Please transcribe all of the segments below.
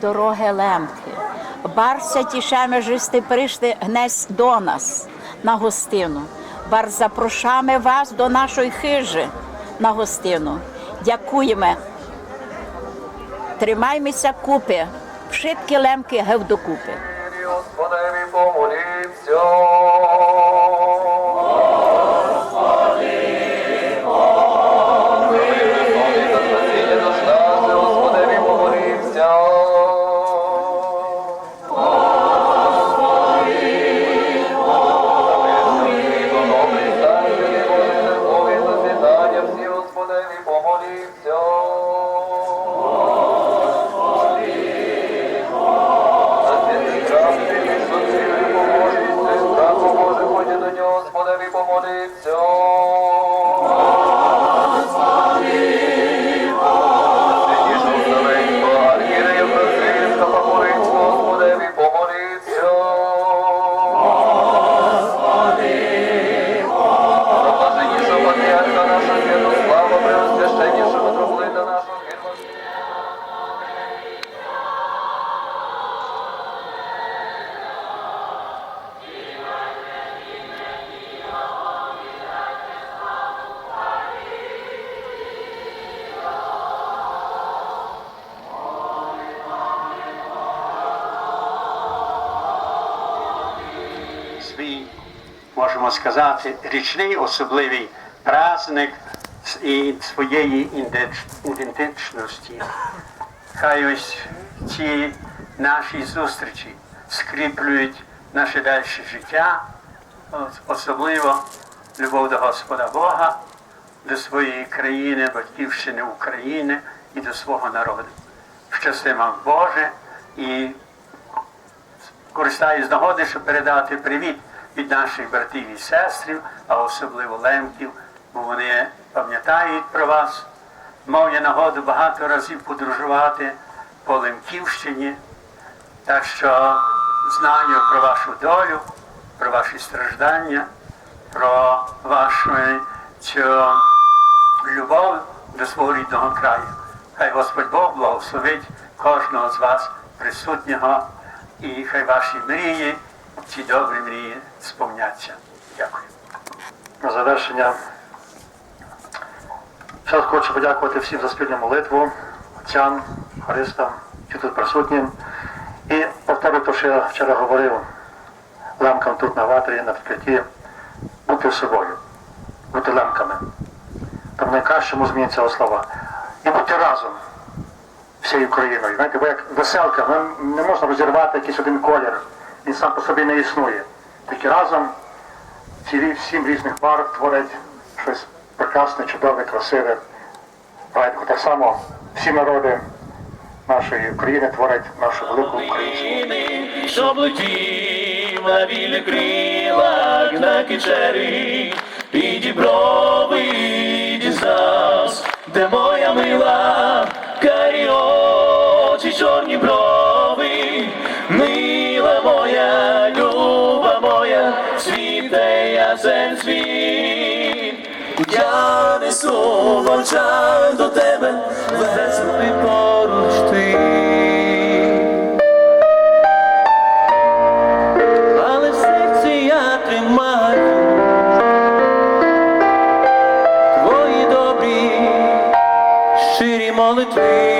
дороги лемки. Барся тішеме жисти прийшли гнесь до нас на гостину. Бар запрошаме вас до нашої хижі на гостину. Дякуємо. Тримаймося купи, вшитки лемки гев докупи. Господеві помолімся. Можемо сказати, річний особливий праздник і своєї ідентичності. Хай ось ці наші зустрічі скріплюють наше далі життя, особливо любов до Господа Бога, до своєї країни, батьківщини України і до свого народу. Щасти вам Боже і користаюсь нагоди, щоб передати привіт від наших братів і сестрів, а особливо лемків, бо вони пам'ятають про вас. Мав я нагоду багато разів подорожувати по Лемківщині, так що знаю про вашу долю, про ваші страждання, про вашу цю любов до свого рідного краю. Хай Господь Бог благословить кожного з вас присутнього, і хай ваші мрії, ці добрі мрії сповняться. Дякую. На завершення ще раз хочу подякувати всім за спільну молитву, отцям, хористам, що тут присутнім. І повторю те, що я вчора говорив лемкам тут на ватрі, на відкритті, бути собою, бути лемками. Там найкращому зміні цього слова. І бути разом всією країною. Знаєте, бо як веселка, не можна розірвати якийсь один колір, він сам по собі не існує. Тільки разом ці сім різних бар творять щось прекрасне, чудове, красиве. Правильно, так само всі народи нашої України творять нашу велику українську. Щоб летів на білих крилах на кичері, і діброви де моя мила, карі очі, чорні брови, Я несу чаю до тебе, веселий поруч ти. Але серці я тримаю твої добрі, щирі молитви.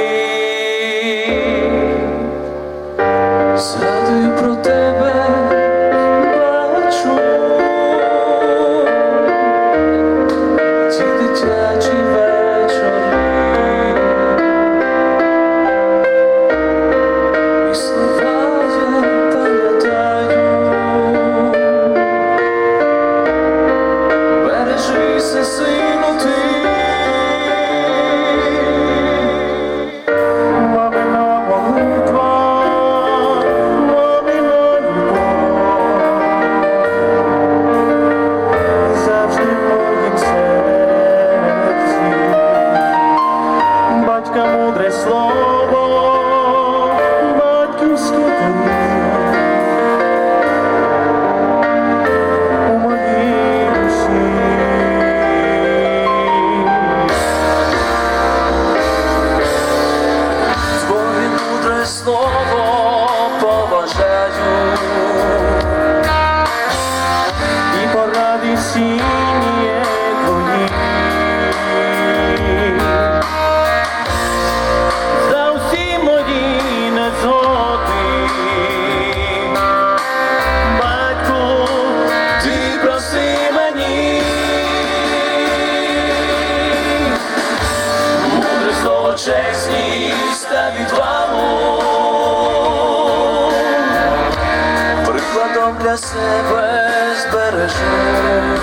se puedes perder.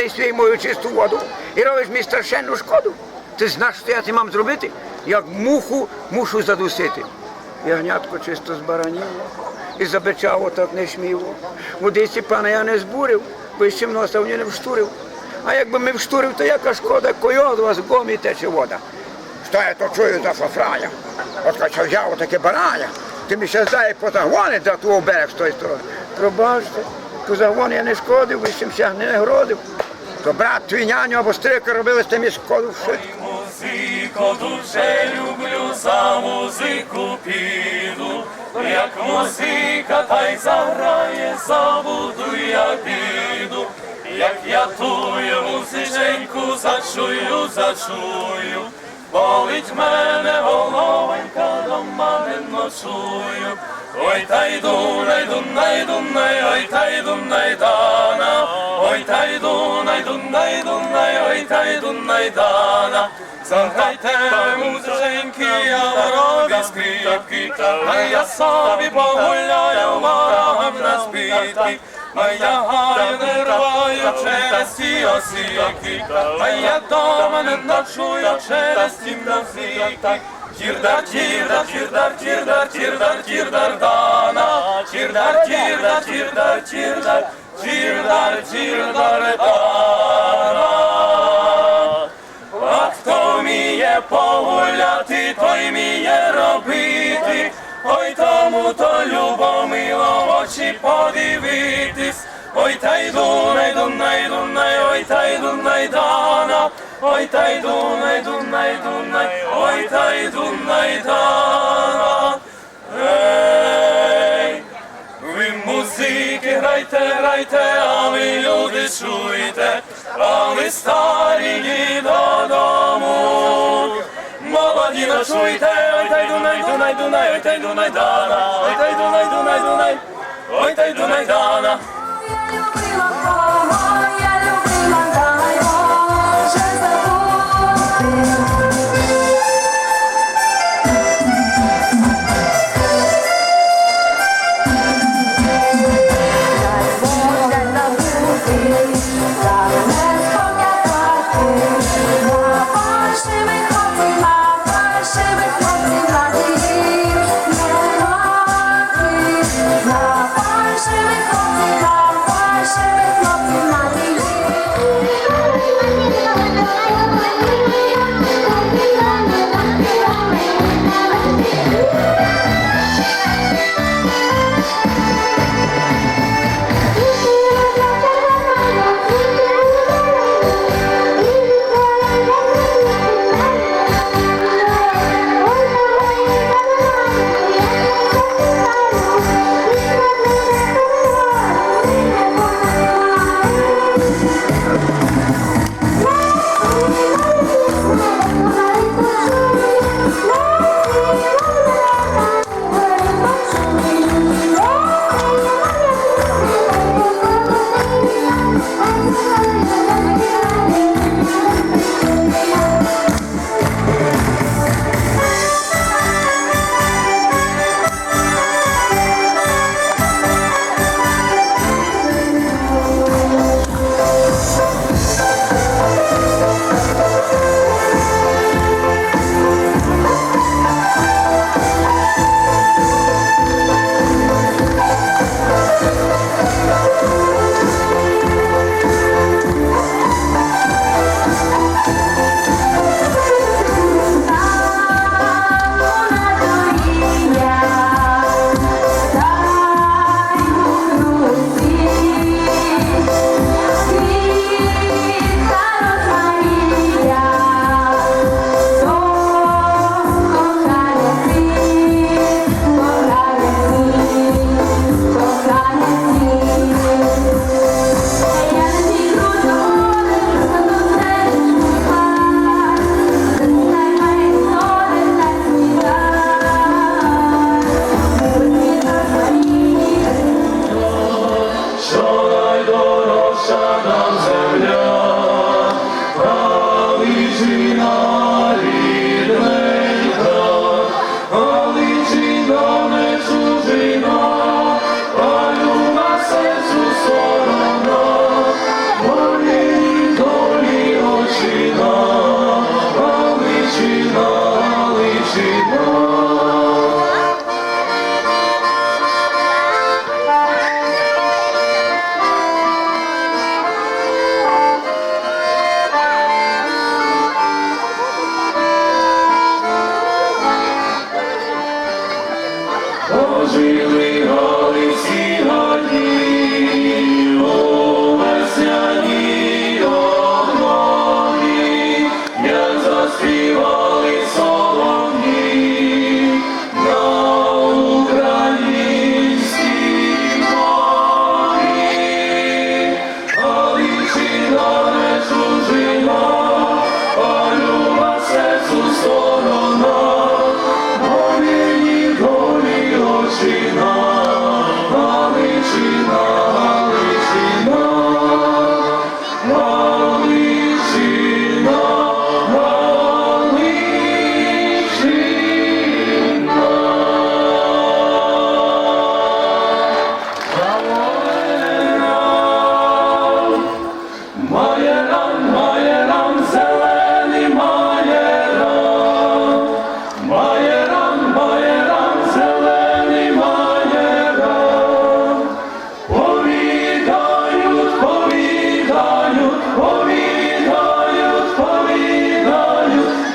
Паскудний свій мою чисту воду і робиш мені страшенну шкоду. Ти знаєш, що я ти мам зробити? Як муху мушу задусити. Ягнятко чисто збараніло і забичало так не шміло. Водиці пана я не збурив, вищим носа в ній не вштурив. А якби ми вштурив, то яка шкода, койот у вас гомі тече вода. Що я то чую за фафрая? От кача взяв таке барая. Ти мені ще здає по загони за твого берег з тої сторони. Пробачте, по загони я не шкодив, вищим ще не гродив. То брат твій няню або стрика робили з тим і шкоду вшити. Музико дуже люблю, за музику піду, як музика та й заграє, забуду я піду, як я тую музиченьку зачую, зачую, болить мене головонька, дома не ночую. Ой та й дунай, дунай, дунай, ой та й дунай дана, ой та й дунай, дунай, дунай, ой та й дунай дана. Заграйте музиченьки, я ворові скрипки, а я собі погуляю ворогам на збитки. А я гаю не рваю через ті осіки, а я дома не ночую через ті музики. Тірдар, тірдар, тірдар, тірдар, тірдар, тірдар, дана. Тірдар, тірдар, тірдар, тірдар, дана. А хто вміє погуляти, той вміє робити. Ой тому то любомило очі подивитись. Ой та й дунай, дунай, дунай, ой та й дунай. Ой та й дунай, дунай, ой та й. Грайте, а ви люди чуйте, а ви старі ні додому. Молоді ночуйте, ой та й дунай, дунай, дунай, ой та й дунай дана, ой та дунай, дунай, дунай, ой та дунай дана.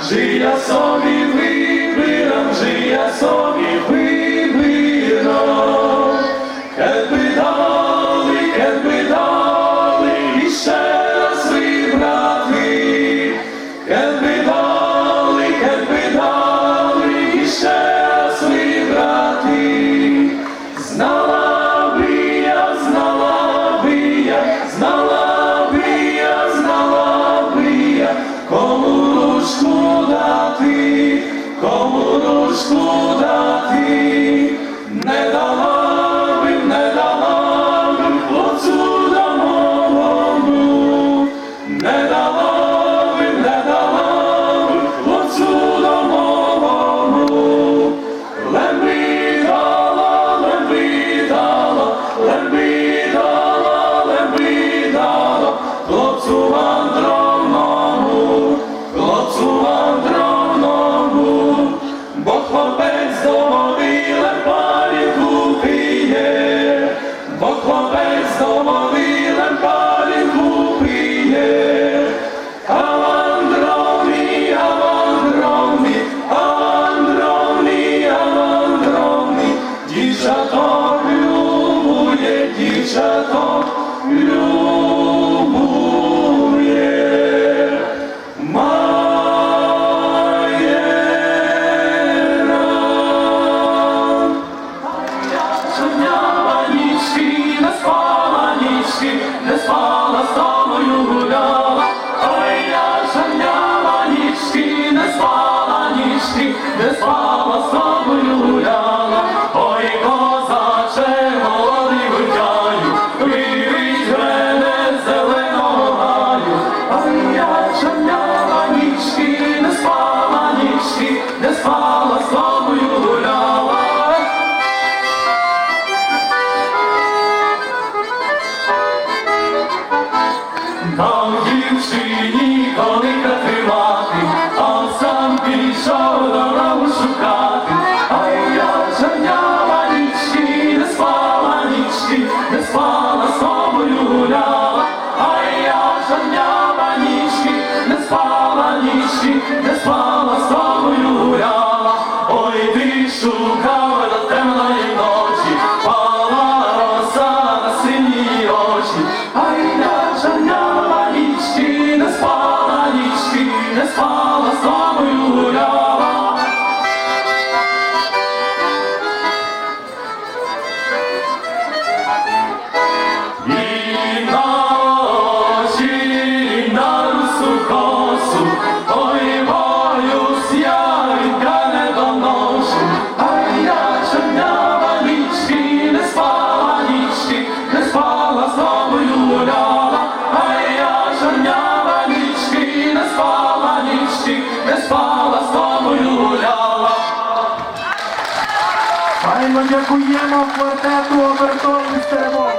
żyja sobie wy, wyram, żyja sobie. Eu com Файно дякуємо квартету обертових стеревок.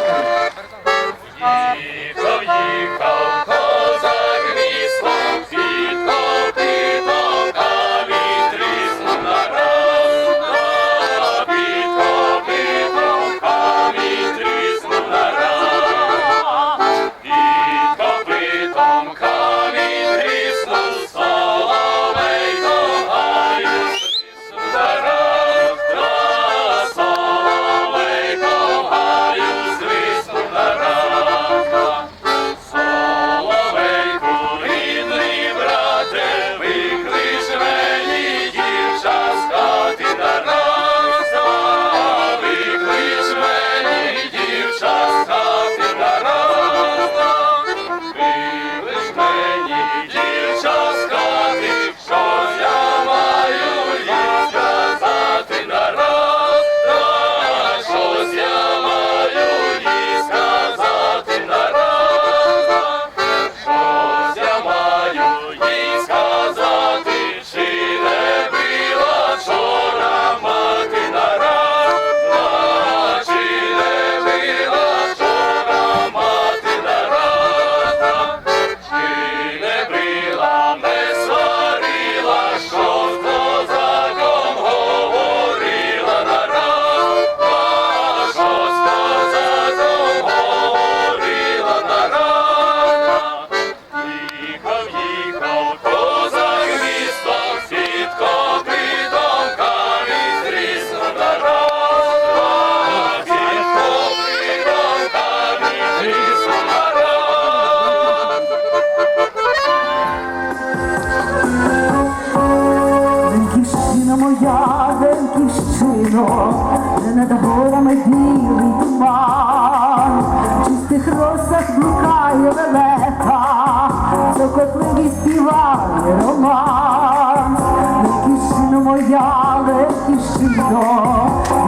над горами білий туман, в чистих росах блукає велета, Цокотливий співає роман, Летівщино моя, летівщино,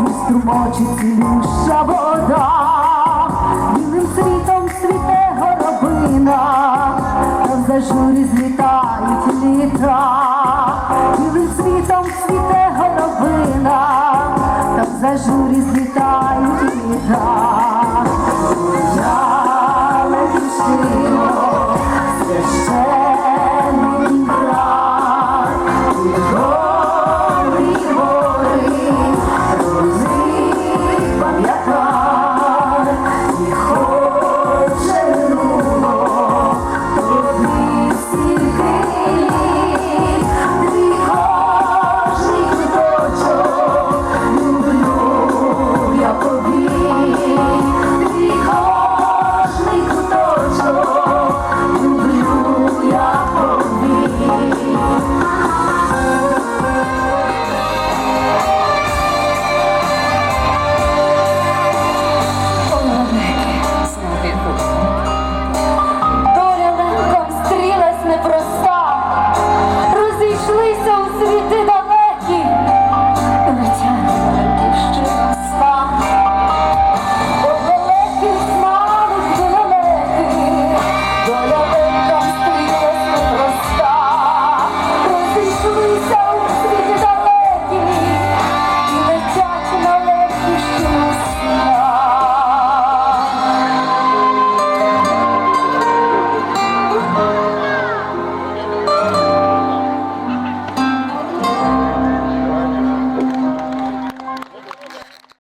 і струмочі цілюща вода, білим світом світе горобина, там за журі злітають літа, білим світом світе горобина зажурі світають літа.